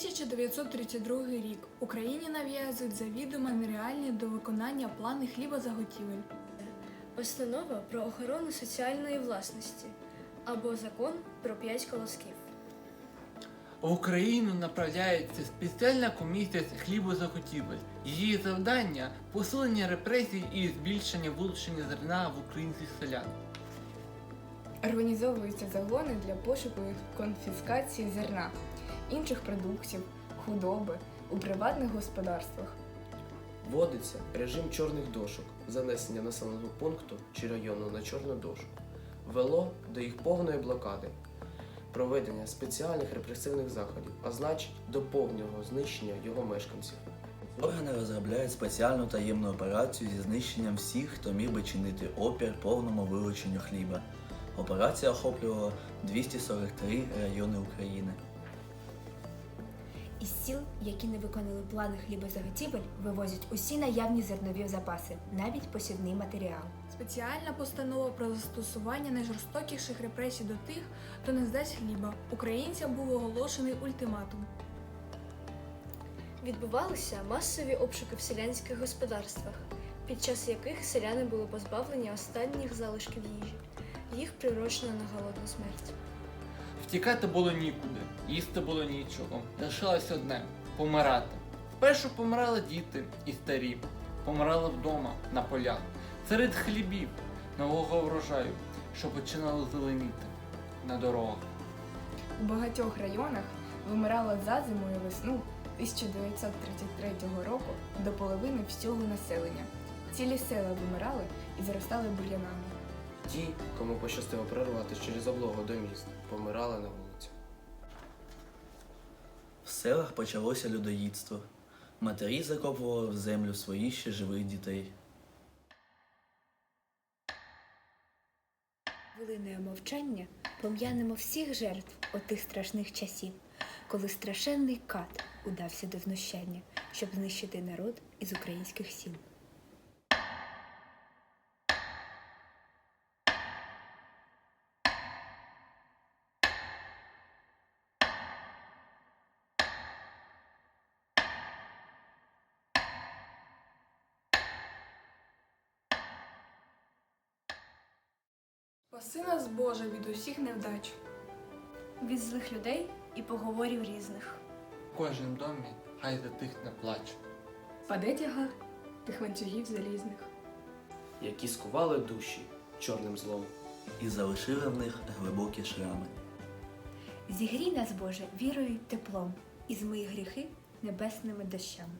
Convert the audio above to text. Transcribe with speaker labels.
Speaker 1: 2022 рік Україні нав'язують завідомо нереальні до виконання плани хлібозаготівель.
Speaker 2: Постанова про охорону соціальної власності або закон про п'ять колосків.
Speaker 3: В Україну направляється спеціальна комісія з хлібозаготівель. Її завдання посилення репресій і збільшення вилучення зерна в українських селян.
Speaker 4: Організовуються загони для пошуку і конфіскації зерна, інших продуктів, худоби у приватних господарствах.
Speaker 5: Вводиться режим чорних дошок, занесення населеного пункту чи району на чорну дошку, вело до їх повної блокади, проведення спеціальних репресивних заходів, а значить до повного знищення його мешканців.
Speaker 6: Органи розробляють спеціальну таємну операцію зі знищенням всіх, хто міг би чинити опір повному вилученню хліба. Операція охоплювала 243 райони України.
Speaker 7: Сіл, які не виконали плани хлібозаготівель, вивозять усі наявні зернові запаси, навіть посівний матеріал.
Speaker 1: Спеціальна постанова про застосування найжорстокіших репресій до тих, хто не здасть хліба. Українцям був оголошений ультиматум.
Speaker 2: Відбувалися масові обшуки в селянських господарствах, під час яких селяни були позбавлені останніх залишків їжі. Їх прирочено на голодну смерть.
Speaker 3: Втікати було нікуди, їсти було нічого. Лишалось одне помирати. Спершу помирали діти і старі, помирали вдома, на полях, серед хлібів, нового врожаю, що починало зеленіти на дорогах.
Speaker 4: У багатьох районах вимирало за зиму і весну 1933 року до половини всього населення. Цілі села вимирали і заростали бур'янами.
Speaker 5: Ті, кому пощастило прорватися через облогу до міст, помирали на вулиці.
Speaker 6: В селах почалося людоїдство. Матері закопували в землю своїх ще живих дітей.
Speaker 7: Хвилиною мовчання пом'янемо всіх жертв отих страшних часів, коли страшенний кат удався до знущання, щоб знищити народ із українських сіл.
Speaker 1: Спаси нас Боже від усіх невдач.
Speaker 2: Від злих людей і поговорів різних.
Speaker 3: В кожнім домі хай затихне плач.
Speaker 4: Паде тягар тих ланцюгів залізних.
Speaker 5: які скували душі чорним злом.
Speaker 6: і залишили в них глибокі шрами.
Speaker 7: Зігрій нас, Боже, вірою й теплом, і змий гріхи небесними дощами.